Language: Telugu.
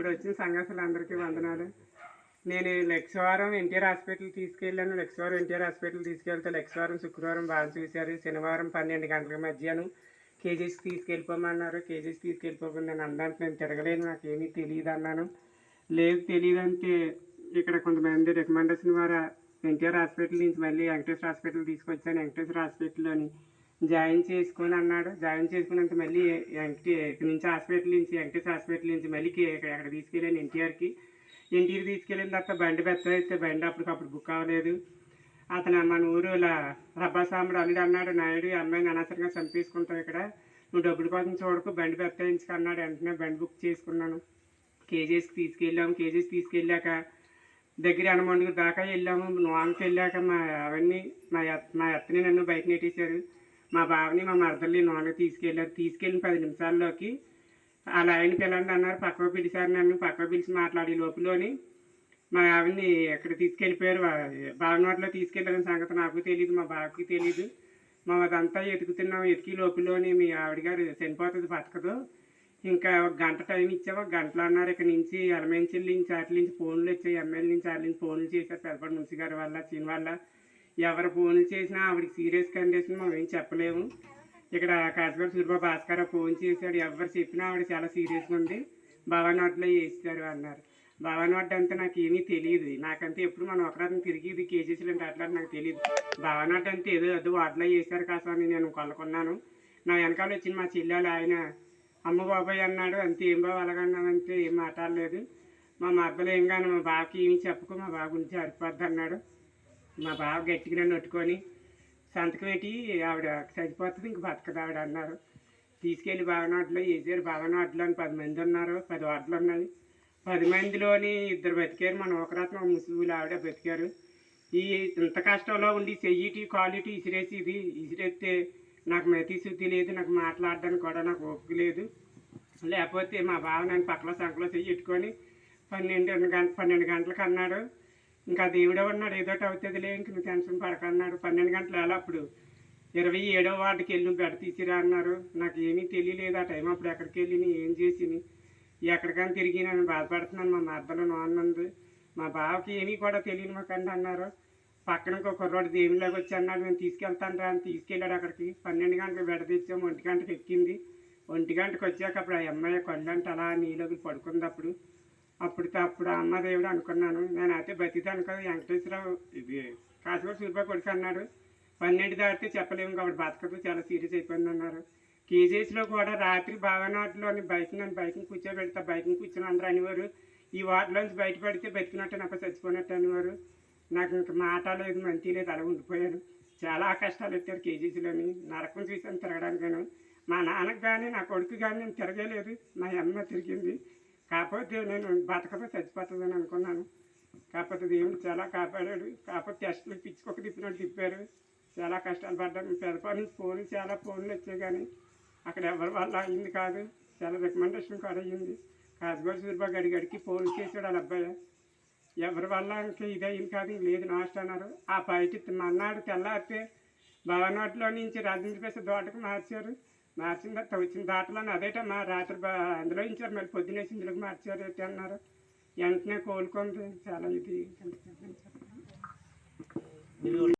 ఇప్పుడు వచ్చిన సంఘాసులందరికీ వందనాలు. నేను లక్షవారం ఎన్టీఆర్ హాస్పిటల్ తీసుకెళ్ళాను. లక్షవారం ఎన్టీఆర్ హాస్పిటల్ తీసుకెళ్తే లక్షవారం శుక్రవారం బాగా చూశారు. శనివారం పన్నెండు గంటల మధ్యాహ్నం కేజీస్ తీసుకెళ్ళిపోమన్నారు. కేజీస్ తీసుకెళ్ళిపోకుండా నేను అన్నాను నేను తిరగలేను నాకేమీ తెలియదు అన్నాను. లేదు తెలియదు అంటే ఇక్కడ కొంతమంది రికమెండేషన్ ద్వారా ఎన్టీఆర్ హాస్పిటల్ నుంచి మళ్ళీ వెంకటేశ్వర హాస్పిటల్ తీసుకొచ్చాను. వెంకటేశ్వర హాస్పిటల్లోని జాయిన్ చేసుకొని అన్నాడు. జాయిన్ చేసుకున్నంత మళ్ళీ వెంకటే ఇక్కడ నుంచి హాస్పిటల్ నుంచి వెంకటేష్ హాస్పిటల్ నుంచి మళ్ళీ కే- అక్కడ తీసుకెళ్ళాను ఎన్టీఆర్కి. ఎన్టీఆర్ తీసుకెళ్ళిన తర్వాత బండి పెద్ద అయితే బండి అప్పటికప్పుడు బుక్ అవ్వలేదు. అతను మన ఊరు ఇలా రబ్బాసాముడు అల్లుడు అన్నాడు. నాయుడు ఈ అమ్మాయిని అనవసరంగా చంపేసుకుంటావు ఇక్కడ. నువ్వు డబ్బుల కోసం చూడకు. బండి పెద్ద అన్నాడు. వెంటనే బండి బుక్ చేసుకున్నాను. కేజీస్కి తీసుకెళ్ళాము. కేజీస్ తీసుకెళ్ళాక దగ్గర అనమండుగు దాకా వెళ్ళాము. నోన్కి వెళ్ళాక మా అవన్నీ మా మా అత్తని నన్ను బయట నెట్టేశారు. మా బావని మా మరదల్ని నూనె తీసుకెళ్ళారు తీసుకెళ్ళిన పది నిమిషాల్లోకి అలా ఆయన పిల్లండి అన్నారు. పక్కకు పిలిచారు నన్ను పక్కకు పిలిచి మాట్లాడే లోపలని మా ఆవిడని ఎక్కడ తీసుకెళ్ళిపోయారు? బావనోట్లో తీసుకెళ్ళారని సంగతి నాకు తెలియదు మా బావకి తెలియదు మా అదంతా ఎతుకుతున్నాం. ఎతికి లోపలని మీ ఆవిడ గారు చనిపోతుంది బతకదు. ఇంకా ఒక గంట టైం ఇచ్చేవా ఒక గంటలో అన్నారు ఇక్కడ నుంచి ఎలమెంచిల్ నుంచి అట్ల నుంచి ఫోన్లు వచ్చాయి. ఎమ్మెల్యే నుంచి అట్ల నుంచి ఫోన్లు చేశారు. పెద్దపడి మున్సి గారి వల్ల చీన వల్ల ఎవరు ఫోన్లు చేసినా ఆవిడకి సీరియస్ కండిషన్ మనం ఏం చెప్పలేము. ఇక్కడ కాసిపూర్ సూర్యబాబు భాస్కర్ ఫోన్ చేశాడు. ఎవరు చెప్పినా ఆవిడ చాలా సీరియస్గా ఉంది భవన్ వాటిలో వేస్తారు అన్నారు. భవన్ వడ్డ అంతా నాకు ఏమీ తెలియదు. నాకంటే ఎప్పుడు మనం ఒకరాత్రి తిరిగి ఇది కేజీసీలు అంటే అట్లా నాకు తెలియదు. భవన్ వడ్డ అంటే ఏదో అది వాటిలో వేశారు కాసని నేను కొనుక్కున్నాను నా వెనకాల వచ్చిన మా చెల్లెలు ఆయన అమ్మ బాబాయ్ అన్నాడు. అంతే ఏం బాబు అలాగన్నానంటే ఏం మాట్లాడలేదు. మా మద్దలు ఏం కానీ మా బాబుకి ఏమి చెప్పుకో మా బాబు గురించి అరిపోద్ది అన్నాడు. మా బావ గట్టిగా నన్ను పట్టుకొని సంతకం పెట్టి ఆవిడ చచ్చిపోతుంది ఇంక బతకదు ఆవిడ అన్నారు. తీసుకెళ్ళి బావనాట్లో వేసారు బావనాట్లో అని పది మంది ఉన్నారు పది వార్డులు ఉన్నాయి పది మందిలోని ఇద్దరు బతికారు మన ఒకరత్నం ముసుగులు ఆవిడ బతికారు. ఈ ఇంత కష్టంలో ఉండి చెయ్యిటి క్వాలిటీ ఇసిరేసి ఇది ఇసిరేస్తే నాకు మతి శుద్ధి లేదు నాకు మాట్లాడడానికి కూడా నాకు ఓపిక లేదు. లేకపోతే మా బావ నన్ను పక్కలో సంకలో చెయ్యట్టుకొని పన్నెండు గంట పన్నెండు గంటలకు అన్నాడు. ఇంకా దేవుడే ఉన్నాడు ఏదో అవుతుందిలే ఇంక నువ్వు టెన్షన్ పడకన్నాడు. పన్నెండు గంటలు ఎలా అప్పుడు ఇరవై ఏడో వార్డుకి వెళ్ళి బెడ తీసిరా అన్నారు. నాకు ఏమీ తెలియలేదు. ఆ టైం అప్పుడు ఎక్కడికి వెళ్ళి ఏం చేసిని ఎక్కడికైనా తిరిగి నేను బాధపడుతున్నాను. మా మద్దలో నాన్నంది. మా బావకి ఏమీ కూడా తెలియని మాకండి అన్నారు. పక్కన ఒక కుర్రోడు దేవుళ్ళకి వచ్చి అన్నాడు నేను తీసుకెళ్తాను రా అని తీసుకెళ్ళాడు అక్కడికి. పన్నెండు గంటలకు బెడ తెచ్చాము. ఒంటి గంటకు ఎక్కింది. ఒంటి గంటకు వచ్చాక అప్పుడు ఆ అమ్మాయి కొండంట అలా నీలోకి పడుకుంది అప్పుడు. అప్పుడు అప్పుడు అమ్మదేవుడు అనుకున్నాను. నేను అయితే బతిదాను కదా వెంకటేశ్వరరావు. ఇది కాశీపూర్ సూర్యబాబు కొడుకు అన్నాడు. పన్నెండు దాటితే చెప్పలేము కాబట్టి బతకదు చాలా సీరియస్ అయిపోయింది అన్నారు. కేజీస్లో కూడా రాత్రి భావనాట్లోని బైక్ నన్ను బైక్ని కూర్చోబెడతా బైక్ని కూర్చొని అందరూ అనేవారు. ఈ వాటిలోంచి బయటపడితే బతికినట్టు నాకు చచ్చిపోయినట్టు అనేవారు. నాకు ఇంక మాట లేదు మంచి లేదు అలా ఉండిపోయాను. చాలా కష్టాలు ఎత్తారు కేజీసీలోని. నరకం చూసాను తిరగడానికి మా నాన్నకు కానీ నా కొడుకు కానీ నేను తిరగలేదు. మా అమ్మ తిరిగింది. కాకపోతే నేను బతకతో చచ్చిపోతుందని అనుకున్నాను. కాకపోతే దేవుడు చాలా కాపాడాడు. కాకపోతే టెస్టులు పిచ్చుకొక తిప్పినట్టు తిప్పారు. చాలా కష్టాలు పడ్డాను పెదపా నుంచి ఫోన్లు చాలా ఫోన్లు వచ్చాయి కానీ అక్కడ ఎవరి వల్ల అయింది కాదు. చాలా రికమెండేషన్ కూడా అయ్యింది. కాజగోడ సూర్బాబు గడి గడికి ఫోన్ చేశాడు వాళ్ళ అబ్బాయి. ఎవరి వల్ల ఇంకా ఇది అయింది కాదు లేదు నాస్ట్ అన్నారు. ఆ బయట మన్నాడు తెల్లారితే భవనాట్లో నుంచి రాజేంద్ర ప్రసాద్ తోటకు మార్చారు. మార్చింది తర్వాత వచ్చిన అదేటమ్మా రాత్రి బా- అందులో ఇచ్చారు మళ్ళీ పొద్దునేసి ఇందులోకి మార్చారు ఏంటి అన్నారు. వెంటనే కోలుకుంది. చాలా ఇది.